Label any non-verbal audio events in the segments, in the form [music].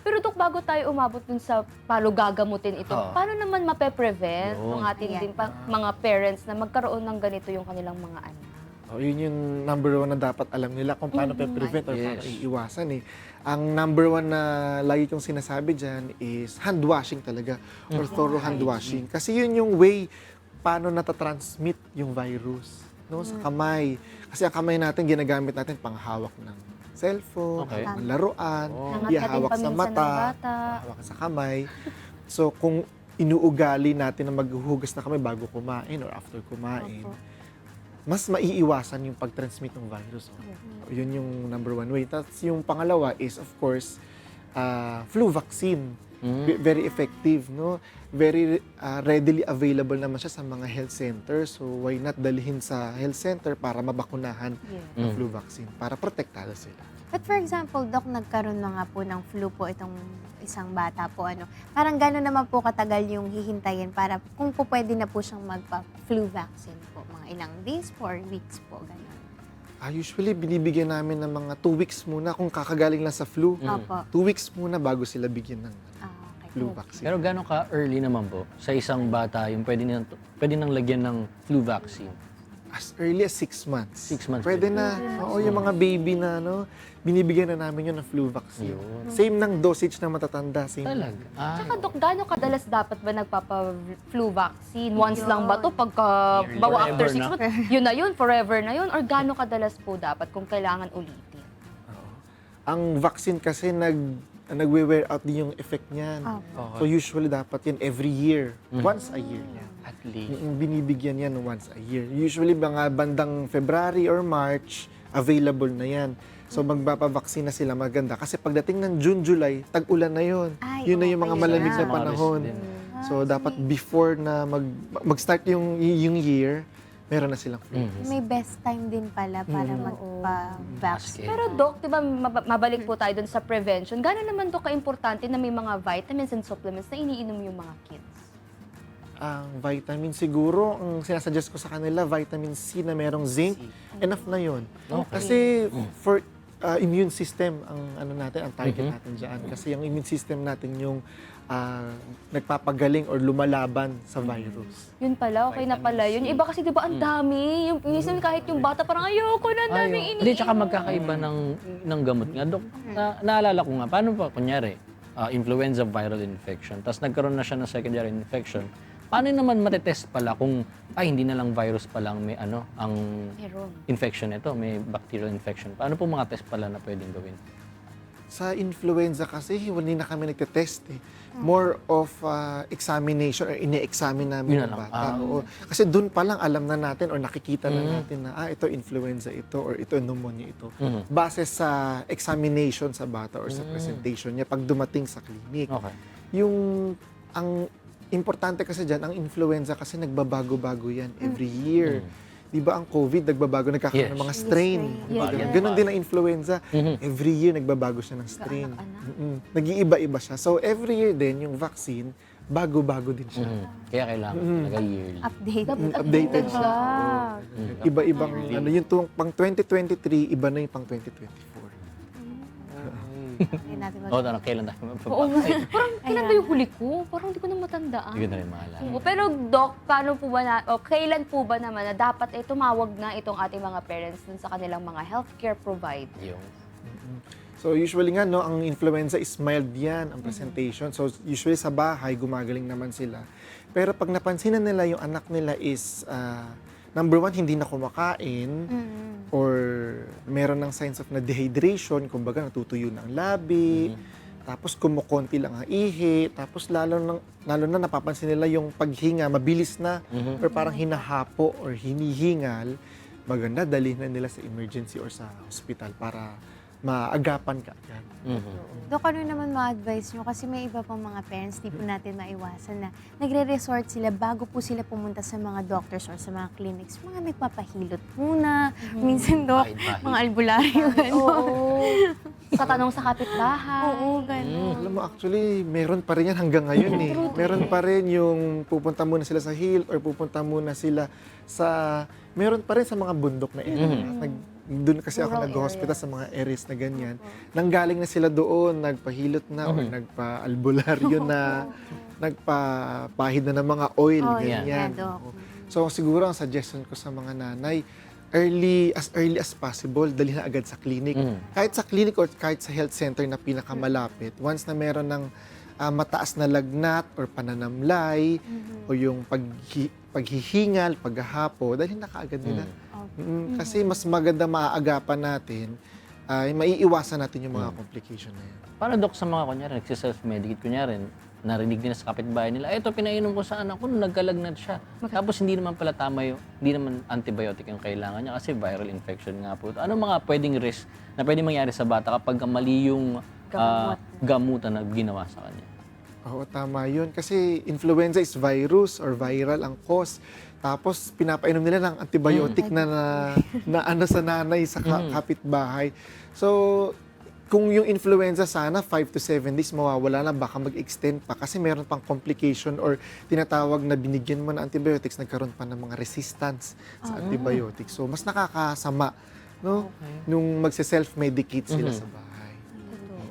Pero Dok, bago tayo umabot dun sa paano gagamutin ito, Oo. paano naman mape-prevent Yun. ng ating Ayan. din pa- mga parents na magkaroon ng ganito yung kanilang mga anak? Oh, yun yung number one na dapat alam nila kung paano Mhm. pe-prevent or paano Yes. iiwasan eh. Ang number one na lagi kong sinasabi dyan is hand washing talaga or thorough hand washing. Kasi yun yung way paano natatransmit yung virus no sa kamay. Kasi ang kamay natin ginagamit natin panghawak ng cellphone, Okay. hawak ng laruan, Oh. Ihawak sa mata, bata. hawak sa kamay. So kung inuugali natin na maghuhugas na kami bago kumain or after kumain, Opo. mas maiiwasan yung pag-transmit ng virus. Yun yung number one way. Tapos yung pangalawa is, of course, uh, flu vaccine. Mm. Ve- Very effective, no? Very uh, readily available naman siya sa mga health center. So, why not dalhin sa health center para mabakunahan Yeah. ng Mm. flu vaccine para protektado sila. But for example, Doc, nagkaroon na nga po ng flu po itong isang bata po. Ano, parang gano'n naman po katagal yung hihintayin para kung po pwede na po siyang magpa-flu vaccine po. Mga ilang days po or weeks po, gano'n. Ah, usually, binibigyan namin ng mga two weeks muna kung kakagaling lang sa flu. Mm. Opo. Two weeks muna bago sila bigyan ng. Flu vaccine. Pero gano'n ka-early naman po sa isang bata yung pwede, nang, pwede nang lagyan ng flu vaccine? as early as six months. Six months Pwede pwede. na. Oo, yung mga baby na, no, binibigyan na namin yun ng flu vaccine. Yun. Same ng dosage ng matatanda. Same. Talaga? Ah, Tsaka Dok, gaano kadalas dapat ba nagpapa-flu vaccine? Once lang ba to pagka bawa Forever after six na? months? Yun na yun, forever na yun? Or gaano kadalas po dapat kung kailangan ulitin? Oo. Ang vaccine kasi nag nagwe-wear out din yung effect niyan. Opo. So usually dapat yan every year. Mhm. Once a year yan. at least. Yung binibigyan yan once a year. Usually mga bandang February or March, available na yan. So magpapavaksin na sila maganda. Kasi pagdating ng June, July, tag-ulan na yun. Ay, yun na yung mga malamig na. na panahon. Resident. So dapat before na mag mag-start yung yung year, meron na silang flu. Mhm. May best time din pala para Mm. magpa-vaccine. Basket. Pero Dok, di ba mab- mabalik po tayo dun sa prevention. Gano'n naman to ka-importante na may mga vitamins and supplements na iniinom yung mga kids? Ang vitamin siguro, ang sinasuggest ko sa kanila, vitamin C na merong zinc, enough na yun. Okay. Kasi for uh, immune system ang ano natin, ang target natin diyan. Kasi yung immune system natin yung uh, nagpapagaling or lumalaban sa virus. Yun pala, okay na pala yun. Iba kasi di ba ang dami. Yung minsan kahit yung bata parang ayoko na, ang dami iniinom. Hindi, tsaka magkakaiba ng, ng gamot nga. Dok, na, naalala ko nga, paano pa, kunyari, ah, influenza viral infection, tapos nagkaroon na siya ng secondary infection, paano naman matetest pala kung, ay, hindi na lang virus pa lang may ano, ang Meron. infection ito, may bacterial infection. Paano po mga test pala na pwedeng gawin? Sa influenza kasi, hindi na kami nagte-test eh. More of uh, examination or ine-examine namin Yun na yung lang. bata. Ah. Oo. Kasi doon pa lang alam na natin or nakikita na Mm. natin na ah, ito influenza ito or ito pneumonia ito. Mhm. Base sa examination sa bata or sa Mm. presentation niya pag dumating sa clinic. Okay. Yung ang importante kasi diyan ang influenza kasi nagbabago-bago yan every year. 'Di ba ang COVID nagbabago nagkakaroon Yes. ng mga strain. Yes, ba? yes. Ganon din ang influenza. Mhm. Every year nagbabago siya ng strain. Mm-mm. Nag-iiba-iba siya. So every year din yung vaccine bago-bago din siya. Mhm. Kaya kailangan Mhm. talaga yearly. Update. Mm, updated siya. Mhm. Iba-ibang ano yung tuwang pang 2023 iba na yung pang 2024. Hindi natin mag- Oo, [laughs] oh, kailan tayo Oo magpapakay? nga. Parang kailan ba yung huli ko? Parang hindi ko na matandaan. Hindi ko na rin maalala. Oo, pero Doc, paano po ba na, o kailan po ba naman na dapat eh, tumawag na itong ating mga parents dun sa kanilang mga healthcare provider? Yung, So usually nga no, ang influenza is mild yan ang presentation. So usually sa bahay gumagaling naman sila. Pero pag napansin na nila yung anak nila is ah, number one hindi na kumakain Mm. or meron ng signs of na dehydration, kumbaga natutuyo ng labi, tapos kumukonti lang ang ihi, tapos lalo na, lalo na napapansin nila yung paghinga. Mabilis na. Mhm. or parang hinahapo or hinihingal, maganda dalhin na nila sa emergency or sa hospital para maagapan ka agad. Mhm. Dok, ano naman ma-advise nyo? Kasi may iba pang mga parents, di po natin maiwasan na nagre-resort sila bago po sila pumunta sa mga doctors or sa mga clinics. Mga nagpapahilot muna. Minsan, Dok, Bahid-bahid. mga albularyo. ano. Oo. sa tanong sa kapitbahay. Oo, gano'n. Alam mo, actually, meron pa rin yan hanggang ngayon eh. Meron pa rin yung pupunta muna sila sa hill or pupunta muna sila sa... Meron pa rin sa mga bundok na area. Mhm. Nag, doon kasi ako nag-hospital sa mga areas na ganyan. Nanggaling na sila doon, nagpahilot na or Mhm. nagpa-albularyo na, [laughs] nagpapahid na ng mga oil, Oh, ganyan. yeah, Doc. Oo. So siguro ang suggestion ko sa mga nanay, early as early as possible, dali na agad sa clinic. Mhm. Kahit sa clinic or kahit sa health center na pinakamalapit, once na meron ng ah, mataas na lagnat or pananamlay o yung paghi- paghihingal, paghahapo, dahil na kaagad nila. Mm, kasi mas maganda maaagapan natin, ay maiiwasan natin yung mga complication na yan. Para dok sa mga kunyari, nagsiself-medicate, kunyari, narinig nila sa kapitbahay nila, eto, pinainom ko sa anak ko, nagkalagnat siya. Tapos hindi naman pala tama yung, hindi naman antibiotic yung kailangan niya kasi viral infection nga po. Ano mga pwedeng risk na pwedeng mangyari sa bata kapag mali yung ah, gamutan na ginawa sa kanya? Oo, tama yun. Kasi influenza is virus or viral ang cause. Tapos pinapainom nila ng antibiotic na, na na ano sa nanay sa ka- kapitbahay. So kung yung influenza sana 5 to 7 days mawawala na baka mag-extend pa kasi meron pang complication or tinatawag na binigyan mo ng antibiotics nagkaroon pa ng mga resistance sa antibiotics. So mas nakakasama no nung magse-self-medicate sila sa bahay.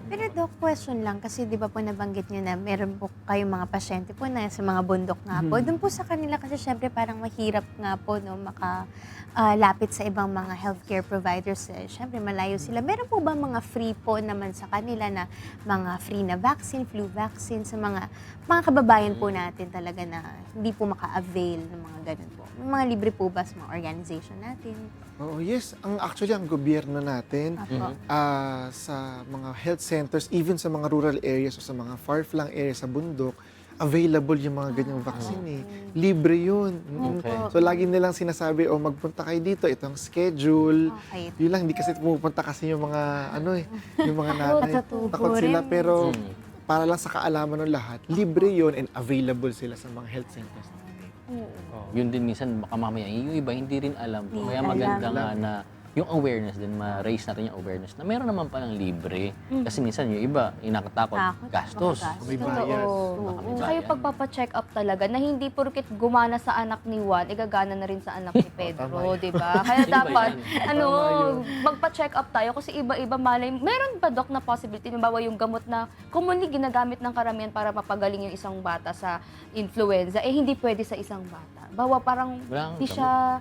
Pero Doc, question lang, kasi di ba po nabanggit nyo na meron po kayong mga pasyente po na sa mga bundok nga po. Doon po sa kanila kasi syempre parang mahirap nga po no, makalapit sa ibang mga healthcare providers. Eh, syempre malayo sila. Meron po ba mga free po naman sa kanila na mga free na vaccine, flu vaccine sa mga mga kababayan po natin talaga na hindi po maka-avail ng mga ganun po? May mga libre po ba sa mga organization natin? Oo, yes. Ang actually ang gobyerno natin Apo. ah, sa mga health centers, even sa mga rural areas o sa mga far-flung areas sa bundok, available yung mga ganyang vaccine eh. Libre yun. Mm. Okay. So lagi nilang sinasabi, oh magpunta kayo dito, ito ang schedule. Okay. Yun lang, hindi kasi pumupunta kasi yung mga, ano eh, yung mga [laughs] nanay. Takot sila, pero Mm. para lang sa kaalaman ng lahat, libre yun and available sila sa mga health centers. Oh, yun din minsan baka mamaya yung iba hindi rin alam Kaya alam. maganda nga na yung awareness din, ma-raise natin yung awareness na meron naman palang libre. Kasi minsan yung iba, inakatakot, Takot, gastos. baka May bayad. Baka may Tsaka yung pagpapacheck up talaga na hindi porkit gumana sa anak ni Juan, igagana na rin sa anak ni [laughs] Pedro, di ba? Kaya [laughs] dapat, yan? ano, magpa-check up tayo kasi iba-iba malay. Meron ba, Dok, na possibility, halimbawa yung gamot na commonly ginagamit ng karamihan para mapagaling yung isang bata sa influenza, eh hindi pwede sa isang bata. Bawa parang Wala kang hindi siya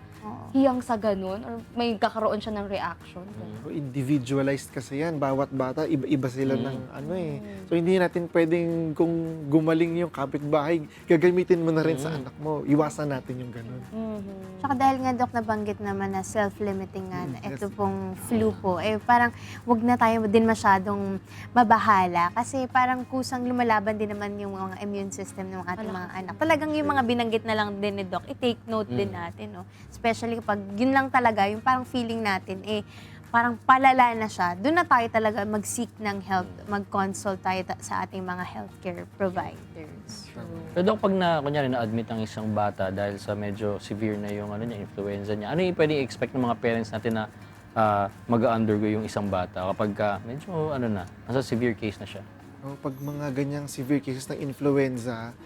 hiyang sa ganun or may kakaroon siya ng reaction. So, individualized kasi yan. Bawat bata, iba-iba sila Mm. ng ano eh. So, hindi natin pwedeng kung gumaling yung kapitbahay, gagamitin mo na rin sa anak mo. Iwasan natin yung ganun. Mhm. Tsaka dahil nga, Dok, nabanggit naman na self-limiting nga na Mm, ito yes. pong flu po, eh parang wag na tayo din masyadong mabahala kasi parang kusang lumalaban din naman yung mga immune system ng ating mga anak. Talagang yung mga binanggit na lang din ni Doc, i-take note din natin, no? Especially kapag yun lang talaga, yung parang feeling natin, eh, parang palala na siya, doon na tayo talaga mag-seek ng help, mag-consult tayo ta- sa ating mga healthcare providers. Pero Dok, pag na, kunyari, na-admit ang isang bata dahil sa medyo severe na yung ano niya, influenza niya, ano yung pwedeng expect ng mga parents natin na ah, mag-undergo yung isang bata kapag ka medyo, ano na, nasa severe case na siya? No, pag mga ganyang severe cases ng influenza,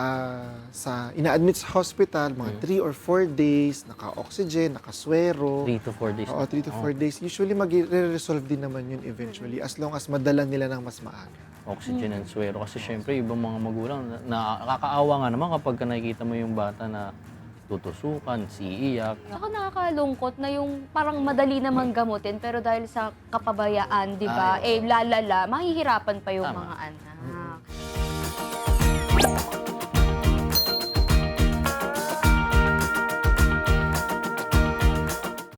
ah, sa ina-admit sa hospital, mga 3 or 4 days, naka-oxygen, naka-swero. 3 to 4 days. Oo, 3 to 4 days. Usually, mag-resolve din naman yun eventually as long as madala nila ng mas maaga. Oxygen and swero. Kasi syempre, ibang mga magulang, na, nakakaawa nga naman kapag ka nakikita mo yung bata na tutusukan, siiyak. Saka nakakalungkot na yung parang madali namang gamutin pero dahil sa kapabayaan, di ba, eh lalala, mahihirapan pa yung Tama. mga anak.